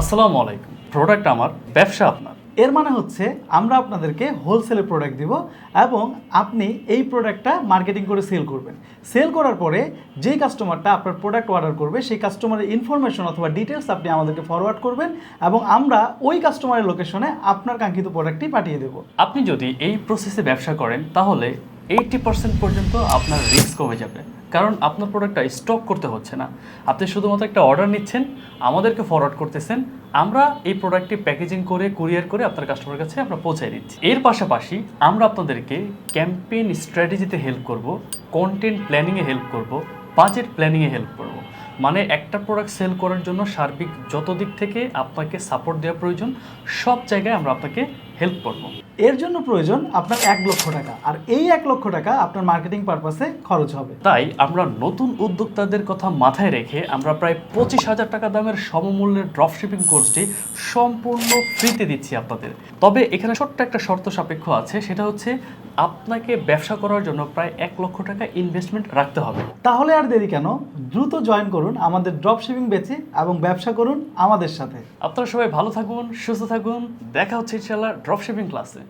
আসসালামু আলাইকুম। প্রোডাক্ট আমার, ব্যবসা আপনার। এর মানে হচ্ছে আমরা আপনাদেরকে হোলসেলে প্রোডাক্ট দিব এবং আপনি এই প্রোডাক্টটা মার্কেটিং করে সেল করবেন। সেল করার পরে যেই কাস্টমারটা আপনার প্রোডাক্ট অর্ডার করবে, সেই কাস্টমারের ইনফরমেশন অথবা ডিটেলস আপনি আমাদেরকে ফরওয়ার্ড করবেন এবং আমরা ওই কাস্টমারের লোকেশনে আপনার কাঙ্ক্ষিত প্রোডাক্টটি পাঠিয়ে দেবো। আপনি যদি এই প্রসেসে ব্যবসা করেন, তাহলে এইটি পার্সেন্ট পর্যন্ত আপনার রিস্ক কমে যাবে। কারণ আপনার প্রোডাক্টটা স্টক করতে হচ্ছে না। আপনি শুধুমাত্র একটা অর্ডার নিচ্ছেন, আমাদেরকে ফরওয়ার্ড করতেছেন, আমরা এই প্রোডাক্টটি প্যাকেজিং করে কুরিয়ার করে আপনার কাস্টমার কাছে আমরা পৌঁছে দিচ্ছি। এর পাশাপাশি আমরা আপনাদেরকে ক্যাম্পেইন স্ট্র্যাটেজিতে হেল্প করব কন্টেন্ট প্ল্যানিংয়ে হেল্প করব বাজেট প্ল্যানিংয়ে হেল্প করব। মানে একটা প্রোডাক্ট সেল করার জন্য সার্বিক যত দিক থেকে আপনাকে সাপোর্ট দেওয়া প্রয়োজন, সব জায়গায় আমরা আপনাকে হেল্প করব। এর জন্য প্রয়োজন আপনার এক লক্ষ টাকা। আর এই এক লক্ষ টাকা আপনার মার্কেটিং পারপাসে খরচ হবে। তাই আমরা নতুন উদ্যোক্তাদের কথা মাথায় রেখে আমরা প্রায় পঁচিশ হাজার টাকা দামের সমমূল্যের ড্রপশিপিং কোর্সটি সম্পূর্ণ ফ্রিতে দিচ্ছি আপনাদের। তবে এখানে ছোট্ট একটা শর্ত সাপেক্ষ আছে সেটা হচ্ছে আপনাকে ব্যবসা করার জন্য প্রায় এক লক্ষ টাকা ইনভেস্টমেন্ট রাখতে হবে। তাহলে আর দেরি কেন? দ্রুত জয়েন করুন আমাদের ড্রপ শিপিং বেচে এবং ব্যবসা করুন আমাদের সাথে। আপনারা সবাই ভালো থাকুন সুস্থ থাকুন। দেখা হচ্ছে ইনশাল্লাহ ড্রপশিপিং ক্লাসে